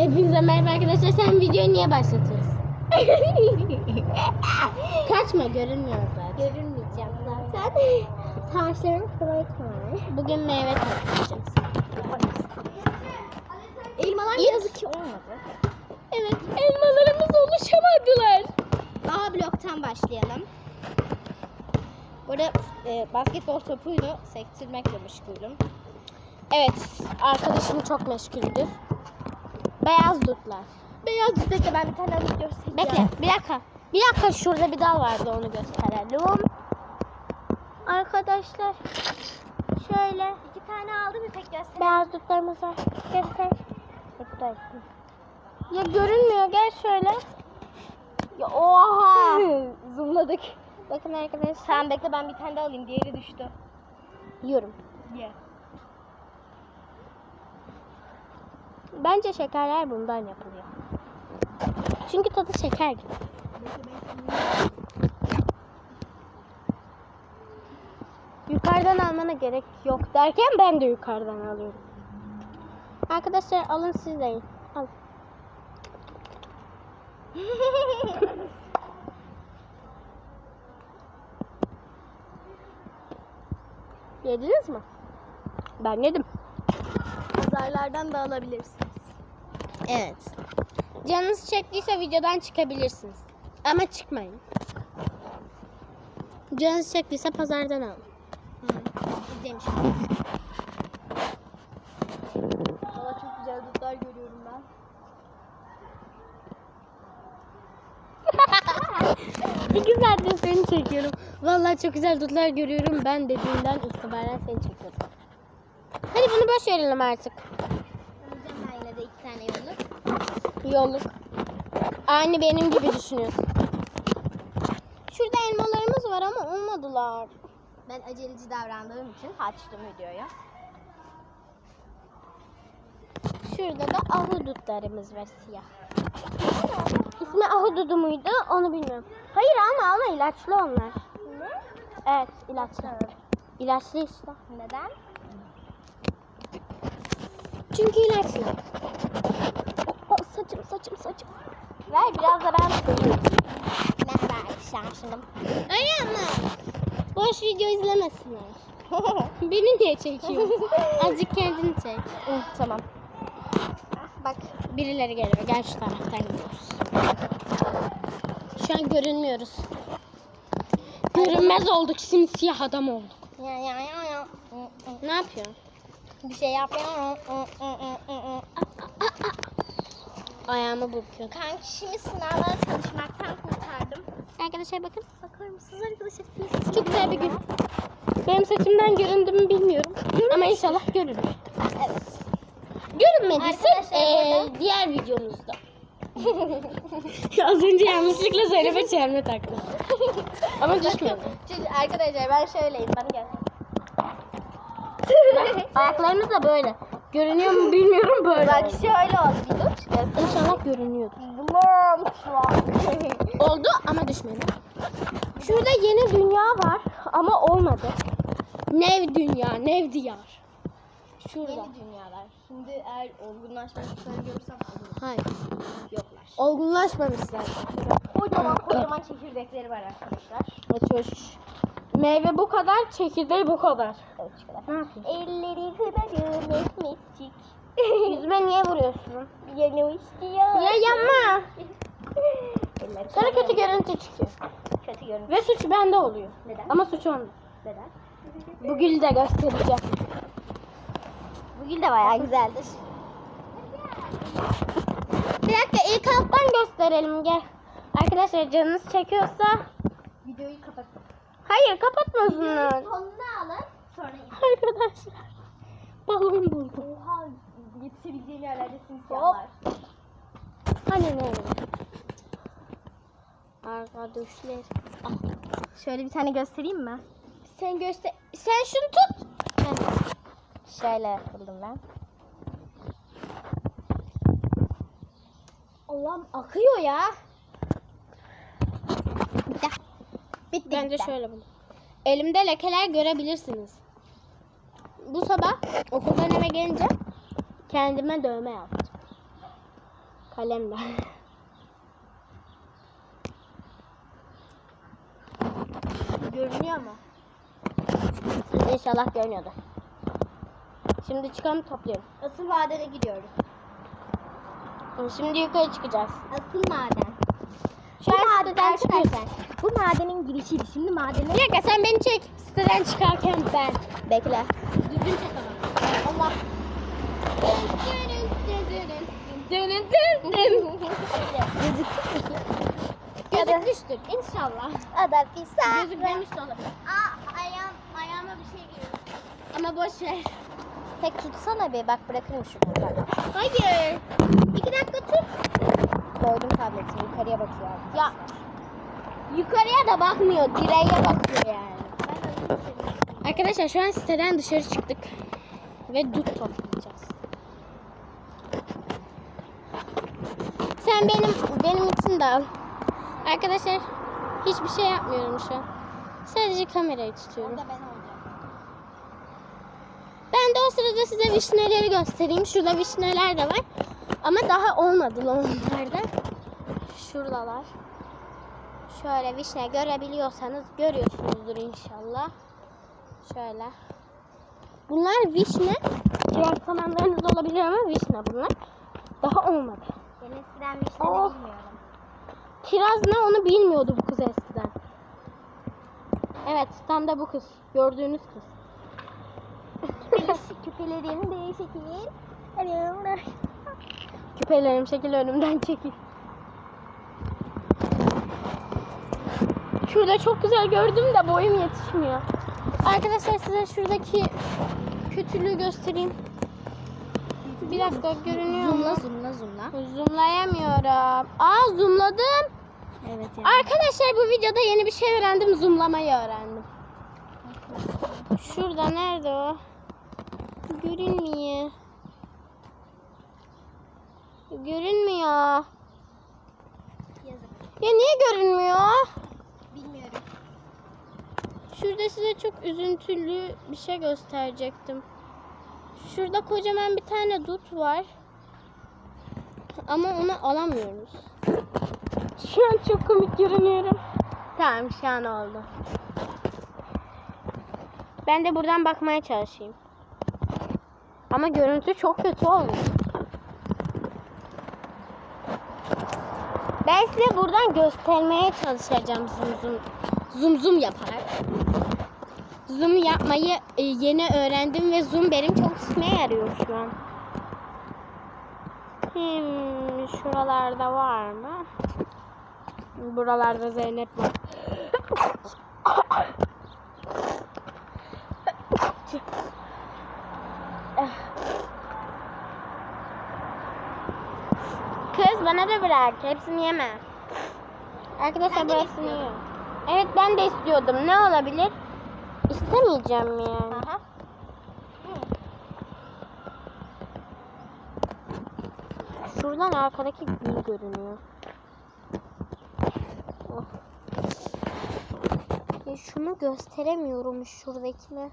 Hepinize merhaba arkadaşlar. Sen videoyu niye başlatıyorsun? Kaçma görünmüyor zaten. Görünmeyeceğim zaten. Saçlarım kıvırcık var. Bugün meyve toplayacağız. Elmalar İyi. yazık ki olmadı. Evet elmalarımız oluşamadılar. A bloktan başlayalım. Burada e, basketbol topuyla sektirmekle meşgulüm. Evet arkadaşım çok meşguldür. Beyaz dutlar. Beyaz düzekle ben bir tane alıp göstereceğim. Bekle bir dakika. Bir dakika şurada bir dal vardı onu gösterelim. Arkadaşlar şöyle İki tane aldım bir tek göster. beyaz dutlarımız var. Göster. Ya görünmüyor gel şöyle. Ya oha. Zoomladık. Bakın arkadaşlar. Sen bekle ben bir tane daha alayım. Diğeri düştü. Yiyorum. Ye. Bence şekerler bundan yapılıyor. Çünkü tadı şeker gibi. Yukarıdan almana gerek yok derken ben de yukarıdan alıyorum. Arkadaşlar alın siz de. Al. Yediniz mi? Ben yedim. Pazarlardan da alabilirsiniz. Evet. Canınız çektiyse videodan çıkabilirsiniz. Ama çıkmayın. Canınız çektiyse pazardan alın. İzlemiş. Valla çok güzel dutlar görüyorum ben. İki saattir seni çekiyorum. Vallahi çok güzel dutlar görüyorum. Ben dediğinden itibaren seni çekiyorum. Hadi bunu boş verelim artık. Alacağım ben yine de iki tane yolluk. Yolluk. Aynı benim gibi düşünüyorsun. Şurada elmalarımız var ama olmadılar. Ben aceleci davrandığım için açtım videoyu. Şurada da ahudutlarımız var siyah. İsmi ahududu muydu onu bilmiyorum. Hayır ama ama ilaçlı onlar. Ne? Evet ilaçlı. İlaçlı işte. Neden? Çünkü ilaçlı. Saçım saçım saçım. Ver biraz da ben koyayım. Merhaba arkadaşlar şimdi. Öyle ama. Boş video izlemesinler. Beni niye çekiyor? Azıcık kendini çek. Hı, tamam. Bak birileri geliyor. Gel şu taraftan gidiyoruz. Şu an görünmüyoruz. Görünmez olduk. Simsiyah adam olduk. Ya ya ya ya. Ne yapıyorsun? Bir şey yapıyorum. Hı. Ayağımı burkuyor. Kankişimi sınavlara çalışmaktan kurtardım. Arkadaşlar bakın. Bakar mısınız arkadaşlar? Çok güzel bir gün. Benim saçımdan göründü mü bilmiyorum. Ama inşallah görünür. Evet. Görünmediyse burada- diğer videomuzda. Az önce yanlışlıkla Zeynep'e çelme taktım. Ama düşmedi. Arkadaşlar ben şöyleyim. Bana gel. Ayaklarımız da böyle. Görünüyor mu bilmiyorum böyle. Oldu. şöyle oldu. İnşallah görünüyordu. Blom şu an. Oldu ama düşmedi. Şurada yeni dünya var ama olmadı. Nev dünya, nev diyar. Şurada. Yeni dünyalar. Şimdi eğer olgunlaşmak üzere görürsem olur. Hayır. Yoklar. Olgunlaşmamışlar. Kocaman kocaman çekirdekleri var arkadaşlar. Açıyor. Meyve bu kadar, çekirdeği bu kadar. Ne? Elleri kıdarım ekmekçik. Yüzüme niye vuruyorsun? Yanı istiyor. Ya yapma. Elleri Sonra kötü görüntü çıkıyor. Kötü görüntü. Ve suç bende oluyor. Neden? Ama suç onda. Neden? Bu gülü de göstereceğim. Bugün de bayağı güzeldir. Bir dakika ilk alttan gösterelim gel. Arkadaşlar canınız çekiyorsa Videoyu kapat. Hayır kapatmasınlar. Sonunu alın. Sonra Arkadaşlar balon buldum. Oha yetişebileceğim yerlerde simsiyahlar. Hani ne? Arkadaşlar. Ah, Şöyle bir tane göstereyim mi? Sen göster. Sen şunu tut. Şöyle yapıldım ben. Allah'ım akıyor ya. Bitti. Bitti. Bence bitti. şöyle bunu. Elimde lekeler görebilirsiniz. Bu sabah okuldan eve gelince kendime dövme yaptım. Kalemle. Görünüyor mu? İnşallah görünüyordur. Şimdi çıkalım toplayalım. Asıl madene gidiyoruz. Şimdi yukarı çıkacağız. Asıl maden. Şu Bu an maden siteden çıkıyoruz. arkadaşlar. Bu madenin girişiydi. Şimdi madene Bir dakika sen beni çek. Siteden çıkarken ben. bekle. Düzgün çek ama. Allah. Gözükmüştür inşallah. Ada pisa. Gözükmemiş de olabilir. Aa ayağım ayağıma bir şey giriyor. Ama boş ver. Tek tutsana bir bak bırakırım şunu. Hayır. İki dakika. Koydum tableti yukarıya bakıyor. Ya yukarıya da bakmıyor, direğe bakıyor yani. Arkadaşlar şu an siteden dışarı çıktık ve dut toplayacağız. Sen benim benim için de al. Arkadaşlar hiçbir şey yapmıyorum şu an. Sadece kamerayı tutuyorum. Ben de o sırada size vişneleri göstereyim. Şurada vişneler de var. Ama daha olmadı onlar da. Şuradalar. Şöyle vişne görebiliyorsanız görüyorsunuzdur inşallah. Şöyle. Bunlar vişne. Diğer zamanlarınız olabilir ama vişne bunlar. Daha olmadı. Ben eskiden de Oh. bilmiyorum. Kiraz ne onu bilmiyordu bu kız eskiden. Evet tam da bu kız. Gördüğünüz kız. Küpelerin değişik Küpelerim şekil önümden çekil. Şurada çok güzel gördüm de boyum yetişmiyor. Arkadaşlar size şuradaki kötülüğü göstereyim. Bir dakika görünüyor mu? Zoomla zoomla zoomla. Zoomlayamıyorum. Aa zoomladım. Evet Arkadaşlar bu videoda yeni bir şey öğrendim. Zoomlamayı öğrendim. Şurada nerede o? Görünmüyor. Görünmüyor. Yazık. Ya niye görünmüyor? Bilmiyorum. Şurada size çok üzüntülü bir şey gösterecektim. Şurada kocaman bir tane dut var. Ama onu alamıyoruz. Şu an çok komik görünüyorum. Tamam şu an oldu. Ben de buradan bakmaya çalışayım. Ama görüntü çok kötü olmuş. Ben size buradan göstermeye çalışacağım zoom zoom. Zoom zoom yaparak. Zoom yapmayı e, yeni öğrendim ve zoom benim çok işime yarıyor şu an. Hmm, şuralarda var mı? Buralarda Zeynep var. Bana da bırak. Hepsini yeme. Arkadaşlar Ben de burasını yiyor. Evet ben de istiyordum. Ne olabilir? İstemeyeceğim yani. Aha. Şuradan arkadaki gül görünüyor. Oh. Ya şunu gösteremiyorum şuradakini.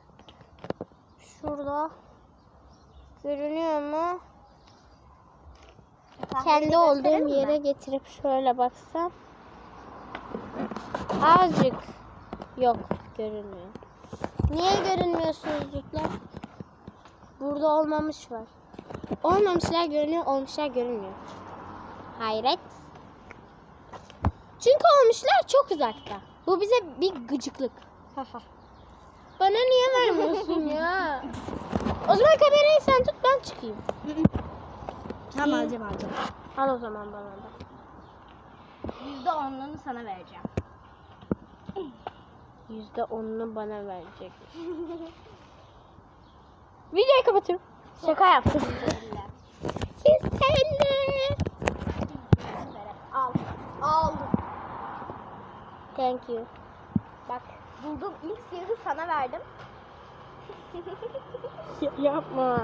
Şurada. Görünüyor mu? Kendi olduğum yere getirip şöyle baksam. Azıcık. Yok görünmüyor. Niye görünmüyorsunuz çocuklar? Burada olmamış var. Olmamışlar görünüyor, olmuşlar görünmüyor. Hayret. Çünkü olmuşlar çok uzakta. Bu bize bir gıcıklık. Bana niye vermiyorsun ya? O zaman kamerayı sen tut ben çıkayım. Tamam alacağım alacağım. Al o zaman bana da. Yüzde onluğunu sana vereceğim. Yüzde onunu bana verecek. Videoyu kapatıyorum. Şaka yaptım. Yüzde elli. Al. Al. Thank you. Bak buldum ilk siyahı sana verdim. Yapma.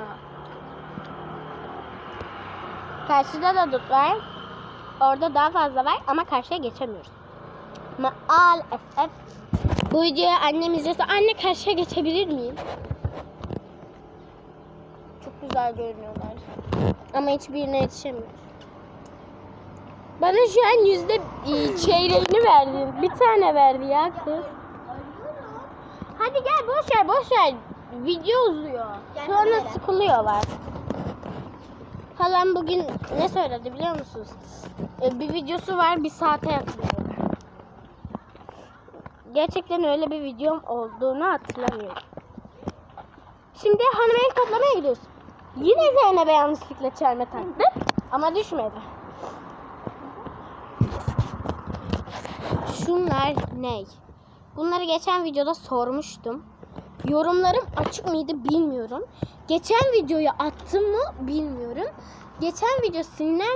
Karşıda da dut var. Orada daha fazla var ama karşıya geçemiyoruz. Maalesef. Bu videoyu annem izliyorsa anne karşıya geçebilir miyim? Çok güzel görünüyorlar. Ama hiçbirine yetişemiyoruz. Bana şu an yüzde e, çeyreğini verdin. Bir tane verdi ya kız. Hadi gel boş ver boş ver. Video uzuyor. Sonra sıkılıyorlar. Halam bugün ne söyledi biliyor musunuz? E, bir videosu var bir saate yakın. Gerçekten öyle bir videom olduğunu hatırlamıyorum. Şimdi hanım ev toplamaya gidiyoruz. Yine Zeynep'e yanlışlıkla çelme taktı. Ama düşmedi. Şunlar ne? Bunları geçen videoda sormuştum. Yorumlarım açık mıydı bilmiyorum. Geçen videoyu attım mı bilmiyorum. Geçen video silinen